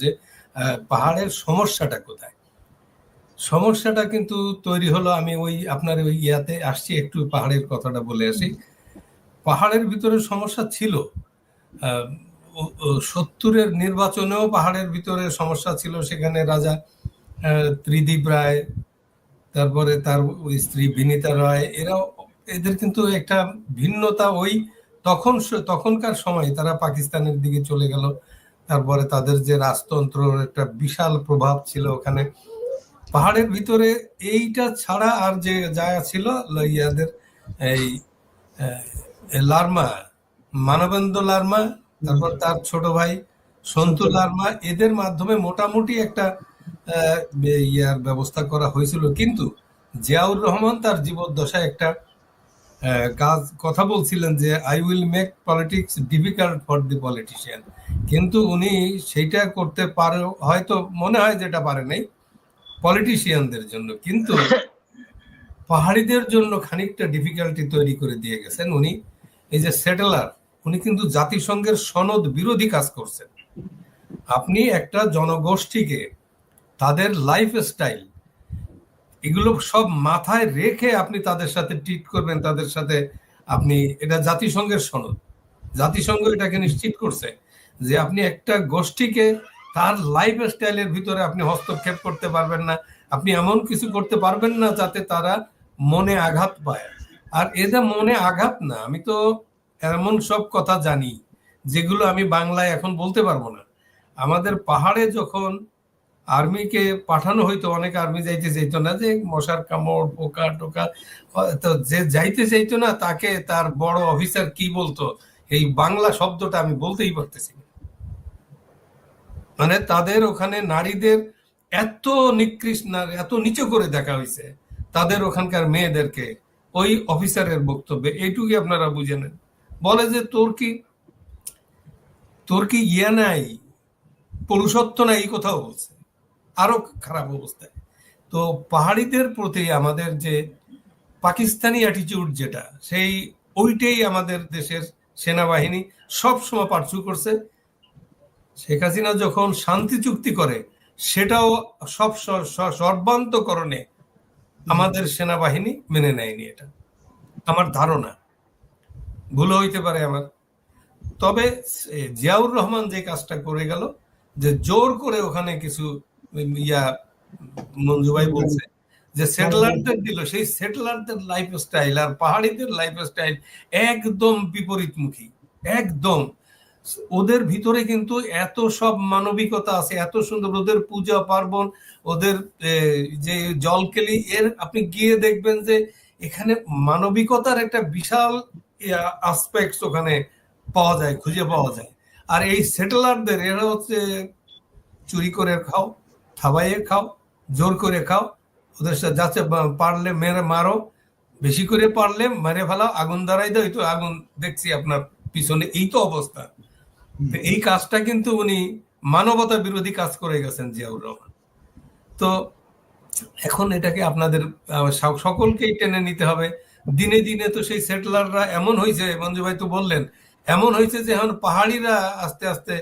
যে পাহাড়ের সমস্যাটা কোথায়? সমস্যাটা কিন্তু তৈরি হলো, আমি ওই আপনার ওই ইয়াতে আসছি, একটু পাহাড়ের কথাটা বলে আসি। পাহাড়ের ভিতরে সমস্যা ছিল। সত্তরের নির্বাচনেও পাহাড়ের ভিতরে সমস্যা ছিল, সেখানে রাজা ত্রিদীপ রায়, তারপরে তার স্ত্রী বিনীতা রায়, এরাও, এদের কিন্তু একটা ভিন্নতা ওই তখন, তখনকার সময় তারা পাকিস্তানের দিকে চলে গেল। তারপরে তাদের যে রাজতন্ত্রের একটা বিশাল প্রভাব ছিল ওখানে। পাহাড়ের ভিতরে এইটা ছাড়া আর যে যা ছিল ইয়াদের এই লার্মা, মানবেন্দ্র লার্মা, তারপর তার ছোট ভাই সন্তু লার্মা, এদের মাধ্যমে মোটামুটি একটা ইয়ার ব্যবস্থা করা হয়েছিল। কিন্তু জিয়াউর রহমান তার জীবদ্দশায় একটা কাজ, কথা বলছিলেন যে I will make politics difficult for the politician কিন্তু উনি সেইটা করতে পারে, হয়তো মনে হয় যেটা পারে নাই পলিটিশিয়ানদের জন্য। কিন্তু পাহাড়িদের জন্য খানিকটা ডিফিকাল্টি তৈরি করে দিয়ে গেছেন উনি। এই যে সেটেলার উনি কিন্তু জাতিসংঘের সনদ বিরোধী কাজ করছেন। আপনি একটা জনগোষ্ঠীকে তাদের লাইফ স্টাইল এগুলো সব মাথায় রেখে আপনি তাদের সাথে ট্রিট করবেন, তাদের সাথে আপনি, এটা জাতিসংঘের সনদ। জাতিসংঘ এটাকে নিশ্চিত করছে যে আপনি একটা গোষ্ঠীকে তার লাইফ স্টাইলের ভিতরে আপনি হস্তক্ষেপ করতে পারবেন না, আপনি এমন কিছু করতে পারবেন না যাতে তারা মনে আঘাত পায়। আর এটা মনে আঘাত না, আমি তো এমন সব কথা জানি যেগুলো আমি বাংলায় এখন বলতে পারব না। আমাদের পাহাড়ে যখন আর্মিকে পাঠানো হইতো অনেক আর্মি যাইতে চাইতো না যে মশার কামড়, পোকা, টোকা তো যে যাইতে চাইতো না, তাকে তার বড় অফিসার কি বলতো? এই বাংলা শব্দটা আমি বলতেই পারতেছি মানে তাদের ওখানে নারীদের এত নিকৃষ্ট, এত নিচু করে দেখা হয়েছে তাদের ওখানকার মেয়েদেরকে, ওই অফিসারের বক্তব্যে। এইটুকুই আপনারা বুঝে নেন। বলে যে, তোর কি তোর কি ইয়ে নাই? পুরুষত্ব নাই? এই কথাও বলছে। আরও খারাপ অবস্থায়। তো পাহাড়িদের প্রতি আমাদের যে পাকিস্তানি অ্যাটিটিউড যেটা, সেই ওইটাই আমাদের দেশের সেনাবাহিনী সব সময় পার্সু করছে। শেখ হাসিনা যখন শান্তি চুক্তি করে, সেটাও সব সর্বান্তকরণে আমাদের সেনাবাহিনী মেনে নেয়নি এটা। আমার ধারণা। ভুল হইতে পারে আমার। তবে জিয়াউর রহমান যে কাজটা করে গেল, যে জোর করে ওখানে কিছু ইয়া মঞ্জু ভাই বলছে যে সেটেলারদের দিল সেই সেটেলারদের লাইফ স্টাইল আর পাহাড়িদের লাইফ স্টাইল একদম বিপরীতমুখী একদম। ওদের ভিতরে কিন্তু এত সব মানবিকতা আছে এত সুন্দর ওদের পূজা পার্বণ ওদের যে জলকেলি এর আপনি গিয়ে দেখবেন যে এখানে মানবিকতার একটা বিশাল আসপেক্টস ওখানে পাওয়া যায় খুঁজে পাওয়া যায়। আর এই সেটেলারদের এরা হচ্ছে চুরি করে খাও থাবাইয়ে খাও জোর করে খাও। ওদের সাথে যাচ্ছে পারলে মেরে মারো বেশি করে পারলে মেরে ফেলাও আগুন দাঁড়াই দাও তো আগুন দেখছি আপনার পিছনে এই তো অবস্থা। এই কাজটা কিন্তু উনি মানবতা বিরোধী কাজ করে গেছেন জিয়াউর রহমান। তো এখন এটাকে আপনাদের সকলকেই টেনে নিতে হবে। দিনে দিনে তো সেই সেটেলাররা এমন হয়েছে মঞ্জু ভাই তো বললেন এমন হয়েছে যে এখন পাহাড়িরা আস্তে আস্তে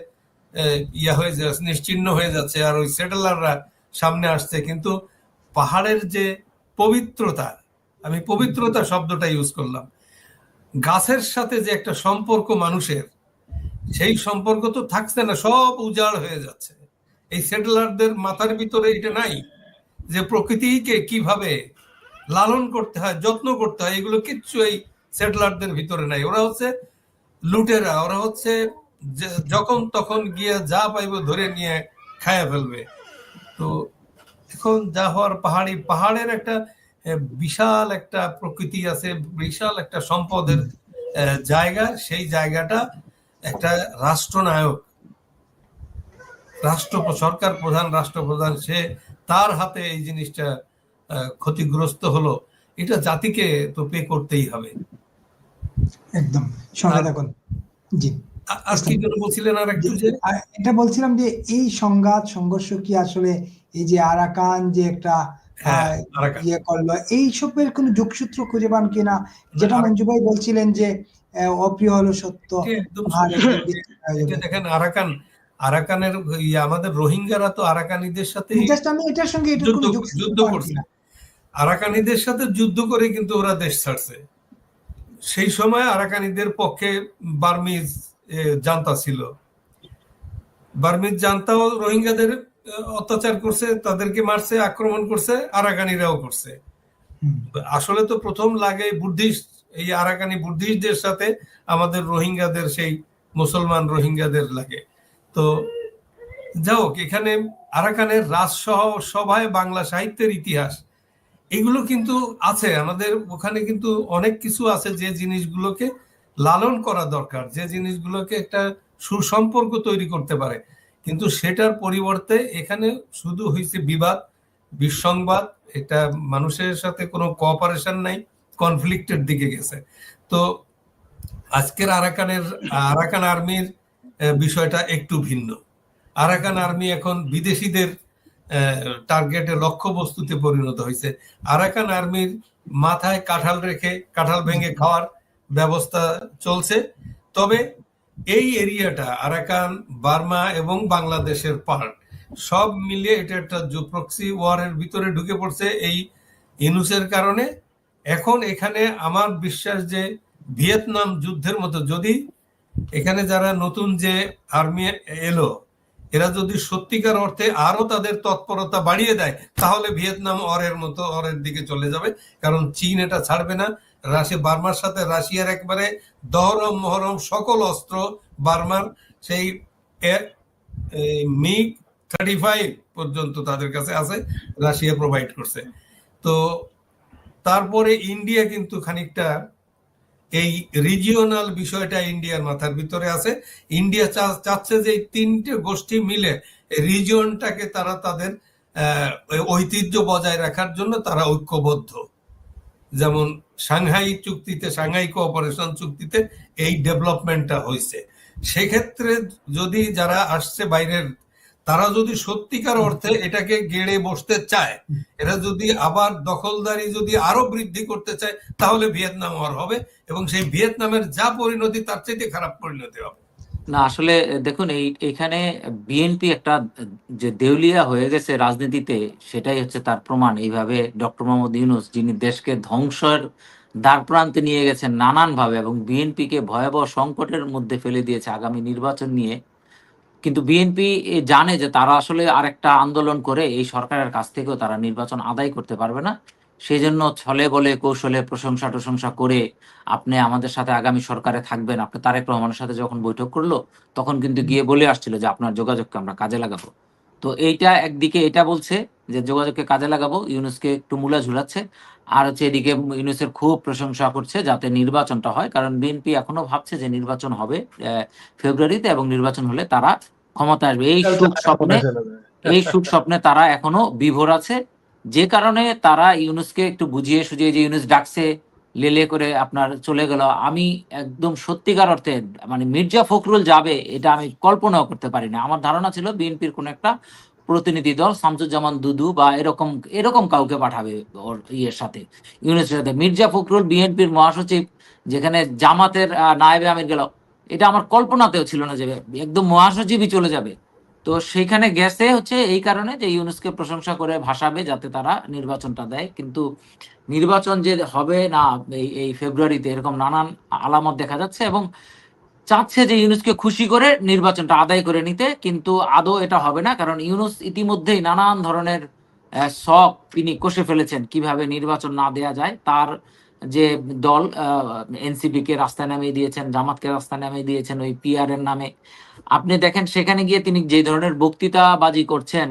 ইয়া হয়ে যাচ্ছে নিশ্চিহ্ন হয়ে যাচ্ছে আর ওই সেটেলাররা সামনে আসছে। কিন্তু পাহাড়ের যে পবিত্রতা, আমি পবিত্রতা শব্দটা ইউজ করলাম। গাছের সাথে যে একটা সম্পর্ক মানুষের, সেই সম্পর্ক তো থাকছে না, সব উজাড় হয়ে যাচ্ছে। এই সেটেলারদের মাথার ভিতরে এটা নাই যে প্রকৃতিকে কীভাবে লালন করতে হয়, যত্ন করতে হয়, এগুলো কিচ্ছু এই সেটেলারদের ভিতরে নাই। ওরা হচ্ছে লুটেরা, ওরা হচ্ছে যখন তখন গিয়ে যা পাইবে ধরে নিয়ে খায়া ফেলবে। তো এখন যা হওয়ার পাহাড়ি, পাহাড়ের একটা বিশাল একটা প্রকৃতি আছে, বিশাল একটা সম্পদের জায়গা, সেই জায়গাটা একটা রাষ্ট্রনায়ক রাষ্ট্র সরকার প্রধান, রাষ্ট্রপ্রধান, সে তার হাতে এই জিনিসটা ক্ষতিগ্রস্ত হলো। এটা জাতিকে তো পে করতেই হবে। একদম। থাকুন। জি। আ- আর যেন বলছিলেন আর একটু যে এটা বলছিলাম যে এই সংঘাত সংঘর্ষ কি আসলে এই যে আরাকান যে একটা হ্যাঁ। ইয়ে করল এই সবের কোনো যোগসূত্র খুঁজে পান কিনা? যেটা মঞ্জু ভাই বলছিলেন যে অপ্রিয় হলো সত্য। দেখেন আরাকান আরাকানের আমাদের রোহিঙ্গারা তো আরাকানিদের সাথে আমি এটার সঙ্গে যুদ্ধ করছে। আরাকানিদের সাথে যুদ্ধ করে কিন্তু ওরা দেশ ছাড়ছে। সেই সময় আরাকানিদের পক্ষে বার্মিজ জান্তা ছিল। বার্মিজ জান্তাও রোহিঙ্গাদের অত্যাচার করছে তাদেরকে মারছে আক্রমণ করছে আরাকানিরাও করছে। আসলে তো প্রথম লাগে বুদ্ধিস্ট এই আরাকানি বুদ্ধিস্টদের সাথে আমাদের রোহিঙ্গাদের সেই মুসলমান রোহিঙ্গাদের লাগে। তো যাই হোক এখানে আরাকানের রাজসহ সভায় বাংলা সাহিত্যের ইতিহাস এগুলো কিন্তু আছে। আমাদের ওখানে কিন্তু অনেক কিছু আছে যে জিনিসগুলোকে লালন করা দরকার, যে জিনিসগুলোকে একটা সুসম্পর্ক তৈরি করতে পারে। কিন্তু সেটার পরিবর্তে এখানে শুধু হয়েছে বিবাদ, বিসংবাদ, এটা মানুষের সাথে কোনো কোঅপারেশন নাই কনফ্লিক্টের দিকে গেছে। তো আজকের আরাকানের, আরাকান আর্মির বিষয়টা একটু ভিন্ন। আরাকান আর্মি এখন বিদেশিদের টার্গেটে লক্ষ্য বস্তুতে পরিণত হয়েছে আরাকান আর্মির মাথায় কাঁঠাল রেখে, কাঁঠাল ভেঙে খাওয়ার ব্যবস্থা চলছে। তবে এই এরিয়াটা, আরাকান, বার্মা এবং বাংলাদেশের পার্ট সব মিলিয়ে এটা একটা প্রক্সি ওয়ারের ভিতরে ঢুকে পড়ছে এই ইনুসের কারণে। এখন এখানে আমার বিশ্বাস যে ভিয়েতনাম যুদ্ধের মতো, যদি এখানে যারা নতুন যে আর্মি এলো, এরা যদি সত্যিকার অর্থে আরও তাদের তৎপরতা বাড়িয়ে দেয়, তাহলে ভিয়েতনাম অরের মতো অরের দিকে চলে যাবে। কারণ চীন এটা ছাড়বে না রাশিয়া বার্মার সাথে রাশিয়ার একবারে দহরম মহরম সকল অস্ত্র বার্মার সেই মিগ থার্টি ফাইভ পর্যন্ত তাদের কাছে আছে, রাশিয়া প্রোভাইড করছে। তো তারপরে ইন্ডিয়া কিন্তু খানিকটা এই রিজিওনাল বিষয়টা ইন্ডিয়ার মাথার ভিতরে আছে। ইন্ডিয়া চাচ্ছে যে এই তিনটে গোষ্ঠী মিলে রিজিয়নটাকে তারা তাদের ঐতিহ্য বজায় রাখার জন্য তারা ঐক্যবদ্ধ। যেমন সাংহাই চুক্তিতে, সাংহাই কোঅপারেশন চুক্তিতে এই ডেভেলপমেন্টটা হয়েছে সেক্ষেত্রে যদি যারা আসছে বাইরের, তারা যদি সত্যিকার অর্থে এটাকে গেড়ে বসতে চায়, এরা যদি আবার দখলদারি যদি আরও বৃদ্ধি করতে চায়, তাহলে ভিয়েতনাম আর হবে এবং সেই ভিয়েতনামের যা পরিণতি, তার চাইতে খারাপ পরিণতি হবে। না, আসলে দেখুন, এই, এখানে বিএনপি একটা, যে দেউলিয়া হয়ে গেছে রাজনীতিতে, সেটাই হচ্ছে তার প্রমাণ। এইভাবে ডক্টর মোহাম্মদ ইউনুস, যিনি দেশকে ধ্বংসের দ্বার প্রান্তে নিয়ে গেছেন নানানভাবে এবং বিএনপিকে ভয়াবহ সংকটের মধ্যে ফেলে দিয়েছে আগামী নির্বাচন নিয়ে, কিন্তু বিএনপি জানে যে তারা আসলে আরেকটা আন্দোলন করে এই সরকারের কাছ থেকেও তারা নির্বাচন আদায় করতে পারবে না। সেই জন্য ছলে বলে কৌশলে প্রশংসা টশংসা করে আপনি আমাদের সাথে আগামী সরকারে থাকবেন। আপনি তারেক রহমানের সাথে যখন বৈঠক করল তখন কিন্তু গিয়ে বলে আসছিল যে আপনার যোগাযোগকে আমরা কাজে লাগাবো। তো এইটা একদিকে এটা বলছে যে যোগাযোগকে কাজে লাগাবো। ইউনুসকে একটু মূলা ঝুলাচ্ছে। আর হচ্ছে এদিকে ইউনুসের খুব প্রশংসা করছে যাতে নির্বাচনটা হয় কারণ বিএনপি এখনও ভাবছে যে নির্বাচন হবে ফেব্রুয়ারিতে এবং নির্বাচন হলে তারা ক্ষমতা আসবে। এই সুখ স্বপ্নে এই সুখ স্বপ্নে তারা এখনও বিভোর আছে। যে কারণে তারা ইউনুসকে একটু বুঝিয়ে সুঝিয়ে যে ইউনুস ডাকছে, লেলে করে আপনার চলে গেল, আমি একদম সত্যিকার অর্থে মানে মির্জা ফখরুল যাবে, এটা আমি কল্পনাও করতে পারি না। আমার ধারণা ছিল বিএনপির কোন একটা প্রতিনিধি দল, শামসুজ্জামান দুদু বা এরকম এরকম কাউকে পাঠাবে ওর ইয়ের সাথে, ইউনুসের সাথে। মির্জা ফখরুল বিএনপির মহাসচিব, যেখানে জামাতের নায়েবে আমির গেল, এটা আমার কল্পনাতেও ছিল না যে একদম মহাসচিবই চলে যাবে। তো সেইখানে গেছে হচ্ছে এই কারণে যে ইউনুসকে প্রশংসা করে ভাসাবে যাতে তারা নির্বাচনটা দেয়। কিন্তু নির্বাচন যে হবে না এই এই ফেব্রুয়ারিতে এরকম নানান আলামত দেখা যাচ্ছে এবং চাচ্ছে যে ইউনুসকে খুশি করে নির্বাচনটা আদায় করে নিতে, কিন্তু আদৌ এটা হবে না। কারণ ইউনুস ইতিমধ্যেই নানান ধরনের শখ তিনি কষে ফেলেছেন কীভাবে নির্বাচন না দেয়া যায়। তার যে দল এনসিপি কে রাস্তায় নামিয়ে দিয়েছেন, জামাতকে রাস্তায় নামিয়ে দিয়েছেন, ওই পিআর এর নামে আপনি দেখেন, সেখানে গিয়ে তিনি যে ধরনের বক্তৃতাবাজি করছেন,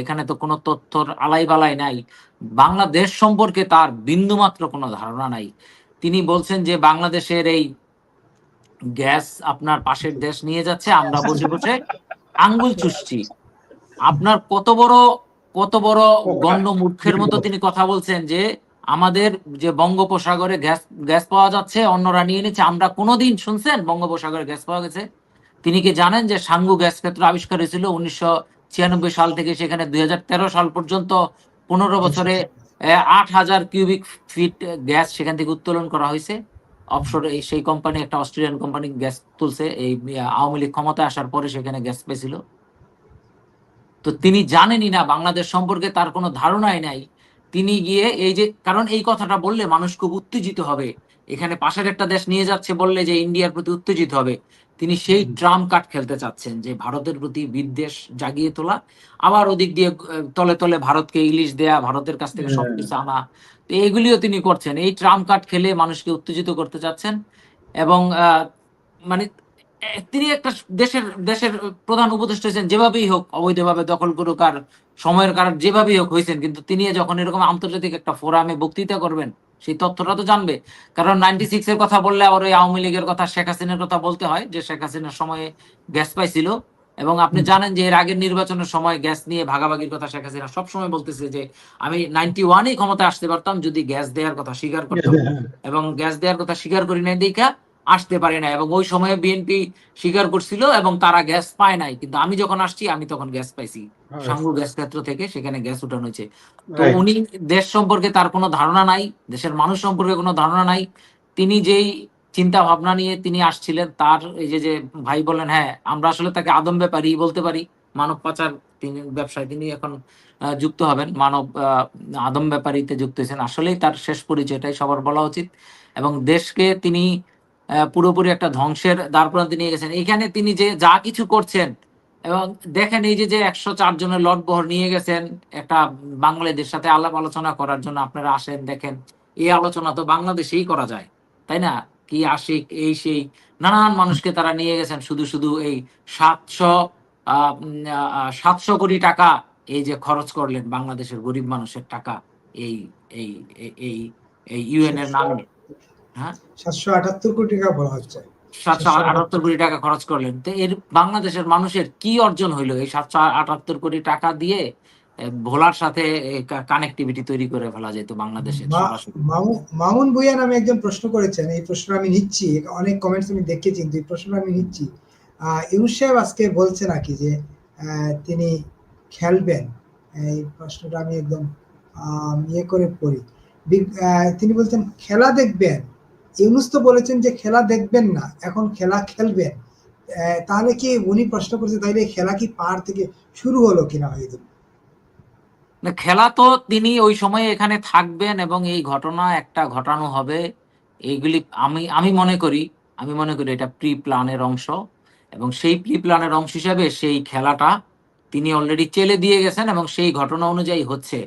এখানে তো কোনো তথ্যর আলাই বালাই নাই। বাংলাদেশ সম্পর্কে তার বিন্দুমাত্র কোনো ধারণা নাই। তিনি বলছেন যে বাংলাদেশের এই গ্যাস আপনার পাশের দেশ নিয়ে যাচ্ছে, আমরা বসে বসে আঙ্গুল চুষছি। আপনার কত বড় কত বড় গণ্য মূর্খের মতো তিনি কথা বলছেন যে আমাদের যে বঙ্গোপসাগরে গ্যাস গ্যাস পাওয়া যাচ্ছে, অন্যরা নিয়ে নিচ্ছে, আমরা কোনোদিন শুনছেন বঙ্গোপসাগরে গ্যাস পাওয়া গেছে? তিনি কি জানেন যে সাঙ্গু গ্যাস ক্ষেত্র আবিষ্কার হয়েছিল উনিশশো ছিয়ানব্বই সাল থেকে সেখানে দুই হাজার তেরো সাল পর্যন্ত? পনেরো বছরে আট হাজার কিউবিক ফিট গ্যাস সেখান থেকে উত্তোলন করা হয়েছে। অফশোর এই সেই কোম্পানি একটা অস্ট্রেলিয়ান কোম্পানি গ্যাস তুলছে। এই আওয়ামী লীগ ক্ষমতায় আসার পরে সেখানে গ্যাস পেয়েছিল। তো তিনি জানেনই না বাংলাদেশ সম্পর্কে তার কোনো ধারণাই নাই। তিনি গিয়ে এই যে কারণ এই কথাটা বললে মানুষ খুব উত্তেজিত হবে। এখানে পাশের একটা দেশ নিয়ে যাচ্ছে বললে যে ইন্ডিয়ার প্রতি উত্তেজিত হবে। তিনি সেই ট্রাম্প কার্ড খেলতে চাচ্ছেন যে ভারতের প্রতি বিদ্বেষ জাগিয়ে তোলা। আবার ওদিক দিয়ে তলে তলে ভারতকে ইলিশ দেয়া ভারতের কাছ থেকে হ্যাঁ। সবকিছু আনা। তো এইগুলিও তিনি করছেন। এই ট্রাম্প কার্ড খেলে মানুষকে উত্তেজিত করতে চাচ্ছেন এবং আহ, মানে তিনি একটা দেশের দেশের প্রধান উপদেষ্টা হয়েছেন যেভাবেই হোক অবৈধভাবে দখল করুক আর সময়ের কারণ যেভাবেই হোক হয়েছেন। কিন্তু তিনি যখন এরকম আন্তর্জাতিক একটা ফোরামে বক্তৃতা করবেন সেই তথ্যটা তো জানবে। কারণ নাইনটি সিক্স এর কথা বললে আবার ওই আওয়ামী লীগের কথা শেখ হাসিনার কথা বলতে হয় যে শেখ হাসিনার সময়ে গ্যাস পাইছিল। এবং আপনি জানেন যে এর আগের নির্বাচনের সময় গ্যাস নিয়ে ভাগাভাগির কথা শেখ হাসিনা সবসময় বলতেছে যে আমি নাইনটি ওয়ানেই ক্ষমতায় আসতে পারতাম যদি গ্যাস দেওয়ার কথা স্বীকার করতাম। এবং গ্যাস দেওয়ার কথা স্বীকার করি নাই দেখা আসতে পারে না। এবং ওই সময়ে বিএনপি স্বীকার করছিল এবং তারা গ্যাস পায় নাই। কিন্তু আমি যখন আসছি আমি তখন গ্যাস পাইছি। সাঙ্গু গ্যাস ক্ষেত্র থেকে সেখানে গ্যাস উঠানো হয়েছে। তো উনি দেশ সম্পর্কে তার কোনো ধারণা নাই দেশের মানুষ সম্পর্কে কোনো ধারণা নাই। তিনি যেই চিন্তা ভাবনা নিয়ে তিনি আসছিলেন তার এই যে যে ভাই বলেন হ্যাঁ আমরা আসলে তাকে আদম ব্যাপারী বলতে পারি। মানব পাচার তিনি ব্যবসায় তিনি এখন যুক্ত হবেন। মানব আদম ব্যাপারীতে যুক্ত হয়েছেন। আসলেই তার শেষ পরিচয়টাই সবার বলা উচিত। এবং দেশকে তিনি পুরোপুরি একটা ধ্বংসের দ্বার প্রান্তে নিয়ে গেছেন। এখানে তিনি যে যা কিছু করছেন এবং দেখেন এই যে যে একশো চার জনের লটবহর নিয়ে গেছেন একটা বাংলাদেশের সাথে আলাপ আলোচনা করার জন্য আপনারা আসেন দেখেন এই আলোচনা তো বাংলাদেশেই করা যায় তাই না? কি আশিক এই সেই নানান মানুষকে তারা নিয়ে গেছেন শুধু শুধু এই সাতশো সাতশো কোটি টাকা এই যে খরচ করলেন বাংলাদেশের গরিব মানুষের টাকা এই এই- এই এই ইউএন এর নামে। হ্যাঁ? সাতশো আটাত্তর কোটি টাকা বলা হচ্ছে। সাতশো আটাত্তর কোটি টাকা খরচ করলেন। তো এর বাংলাদেশের মানুষের কি অর্জন হইল? এই সাতশো আটাত্তর কোটি টাকা দিয়ে ভোলার সাথে কানেক্টিভিটি তৈরি করে ফেলা যেত মামু- মামুন ভুইয়া নামে একজন প্রশ্ন করেছেন। এই প্রশ্ন আমি নিচ্ছি। অনেক কমেন্টস আমি দেখেছি কিন্তু এই প্রশ্ন আমি নিচ্ছি। ইউনুস সাহেব আজকে বলছে নাকি যে আহ, তিনি খেলবেন। এই প্রশ্নটা আমি একদম ইয়ে করে পড়ি। তিনি বলছেন খেলা দেখবেন ইউনুস তো বলেছেন যে খেলা দেখবেন না এখন খেলা খেলবেন। তাহলে কি উনি প্রশ্ন করছে এই খেলা কি পাহাড় থেকে শুরু হলো কিনা হয়তো না, খেলা তো তিনি ওই সময়ে এখানে থাকবেন এবং এই ঘটনা একটা ঘটানো হবে। এইগুলি আমি আমি মনে করি আমি মনে করি এটা প্রি প্ল্যানের অংশ এবং সেই প্রি প্ল্যানের অংশ হিসাবে সেই খেলাটা তিনি অলরেডি চেলে দিয়ে গেছেন এবং সেই ঘটনা অনুযায়ী হচ্ছে।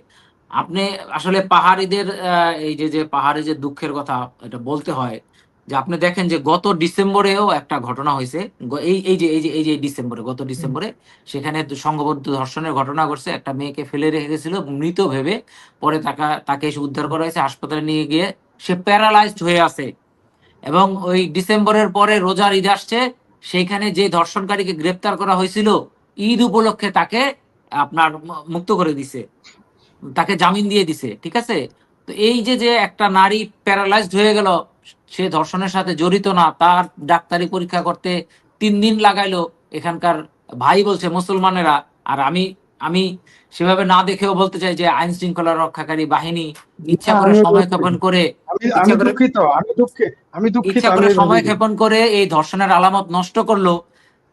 আপনি আসলে পাহাড়িদের এই যে যে পাহাড়ি যে দুঃখের কথা এটা বলতে হয়, যে আপনি দেখেন যে গত ডিসেম্বরেও একটা ঘটনা হয়েছে। এই এই যে এই যে এই যে ডিসেম্বরে, গত ডিসেম্বরে সেখানে সংঘবদ্ধ ধর্ষণের ঘটনা ঘটছে, একটা মেয়েকে ফেলে রেখে গেছিল মৃত ভেবে পরে তাকে তাকে এসে উদ্ধার করা হয়েছে, হাসপাতালে নিয়ে গিয়ে সে প্যারালাইজড হয়ে আছে। এবং ওই ডিসেম্বরের পরে রোজার ঈদ আসছে সেইখানে যে ধর্ষণকারীকে গ্রেপ্তার করা হয়েছিল, ঈদ উপলক্ষে তাকে আপনার মুক্ত করে দিছে। তাকে জামিন দিয়ে দিছে ঠিক আছে তো এই যে যে একটা নারী প্যারালাইজড হয়ে গেল সে ধর্ষণের সাথে জড়িত না তার ডাক্তারি পরীক্ষা করতে তিন দিন লাগাইলো এখানকার ভাই বলছে মুসলমানেরা আর আমি আমি সেভাবে না দেখেও বলতে চাই যে আইন শৃঙ্খলা রক্ষাকারী বাহিনী ইচ্ছা করে সময়। ক্ষেপণ করে ইচ্ছা আমি করে- সময়। ক্ষেপণ করে এই ধর্ষণের আলামত নষ্ট করল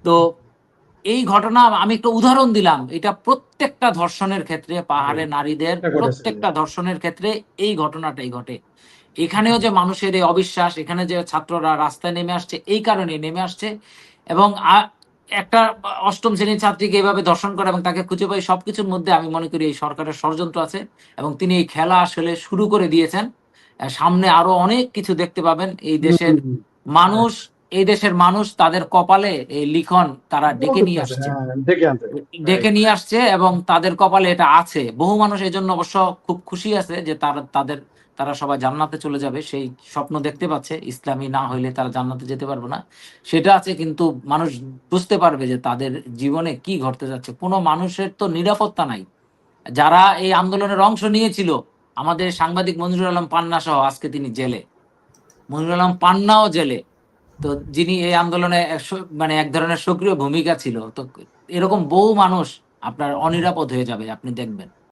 তো এই ঘটনা আমি একটা উদাহরণ দিলাম। এটা প্রত্যেকটা ধর্ষণের ক্ষেত্রে পাহাড়ে নারীদের প্রত্যেকটা ধর্ষণের ক্ষেত্রে এই ঘটনাটাই ঘটে। এখানেও যে মানুষের এই অবিশ্বাস এখানে যে ছাত্ররা রাস্তায় নেমে আসছে এই কারণে নেমে আসছে এবং একটা অষ্টম শ্রেণির ছাত্রীকে এভাবে ধর্ষণ করে এবং তাকে খুঁজে পাই সবকিছুর মধ্যে আমি মনে করি এই সরকারের ষড়যন্ত্র আছে এবং তিনি এই খেলা আসলে শুরু করে দিয়েছেন। সামনে আরও অনেক কিছু দেখতে পাবেন। এই দেশের মানুষ এই দেশের মানুষ তাদের কপালে এই লিখন তারা ডেকে নিয়ে আসছে। হ্যাঁ, ডেকে ডেকে নিয়ে আসছে এবং তাদের কপালে এটা আছে। বহু মানুষ এই জন্য অবশ্য খুব খুশি আছে যে তারা তাদের তারা সবাই জান্নাতে চলে যাবে। সেই স্বপ্ন দেখতে পাচ্ছে ইসলামী না হইলে তারা জান্নাতে যেতে পারবে না। সেটা আছে কিন্তু মানুষ বুঝতে পারবে যে তাদের জীবনে কি ঘটতে যাচ্ছে। কোনো মানুষের তো নিরাপত্তা নাই। যারা এই আন্দোলনের অংশ নিয়েছিল আমাদের সাংবাদিক মঞ্জুর আলম পান্না সহ আজকে তিনি জেলে। মঞ্জুর আলম পান্নাও জেলে। তো যিনি এই আন্দোলনে মানে এক ধরনের সক্রিয় ভূমিকা ছিল, তো এরকম বহু মানুষ আপনার অনিরাপদ হয়ে যাবে, আপনি দেখবেন।